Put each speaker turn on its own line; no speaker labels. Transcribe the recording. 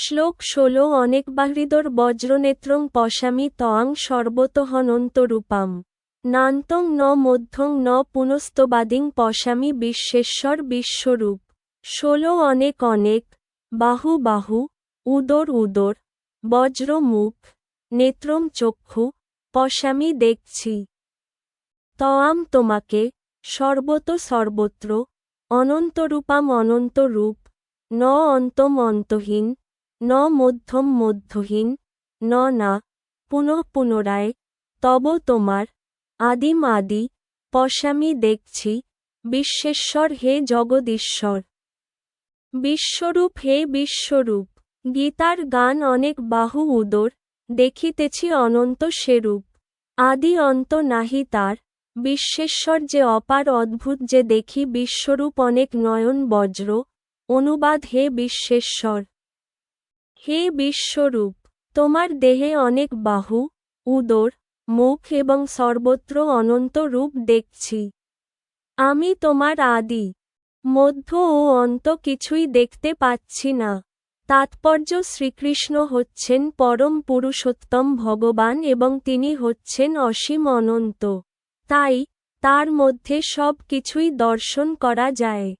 শ্লোক ষোলো, অনেক বাহৃদর বজ্রনেত্রং পশামি তং সর্বতহনন্তরূপাম। নান্তং ন মধ্যং ন পুনস্তবাদিং পশামি বিশ্বেশ্বর বিশ্বরূপ। ষোলো, অনেক অনেক, বাহু বাহু, উদর উদর, বজ্র মুখ, নেত্রম চক্ষু, পশামি দেখছি। তয়াম তোমাকে সর্বত সর্বত্র, অনন্তরূপাম অনন্তরূপ, ন অন্তম অন্তহীন ন মধ্যম মধ্যহীন, ন না, পুনঃ পুনরায়, তব তোমার, আদিম আদি পশামি দেখছি, বিশ্বেশ্বর হে জগদীশ্বর। বিশ্বরূপ হে বিশ্বরূপ, গীতার গান অনেক বাহু উদর, দেখিতেছি অনন্ত সেরূপ। আদি অন্ত নাহি তার, বিশ্বেশ্বর যে অপার অদ্ভুত যে দেখি বিশ্বরূপ অনেক নয়ন বজ্র, অনুবাদ হে বিশ্বেশ্বর। হে বিশ্বরূপ, তোমার দেহে অনেক বাহু, উদর, মুখ এবং সর্বত্র অনন্ত রূপ দেখছি। আমি তোমার আদি, মধ্য ও অন্ত কিছুই দেখতে পাচ্ছি না। তাৎপর্য শ্রীকৃষ্ণ হচ্ছেন পরম পুরুষোত্তম ভগবান এবং তিনি হচ্ছেন অসীম অনন্ত। তাই, তার মধ্যে সব কিছুই দর্শন করা যায়।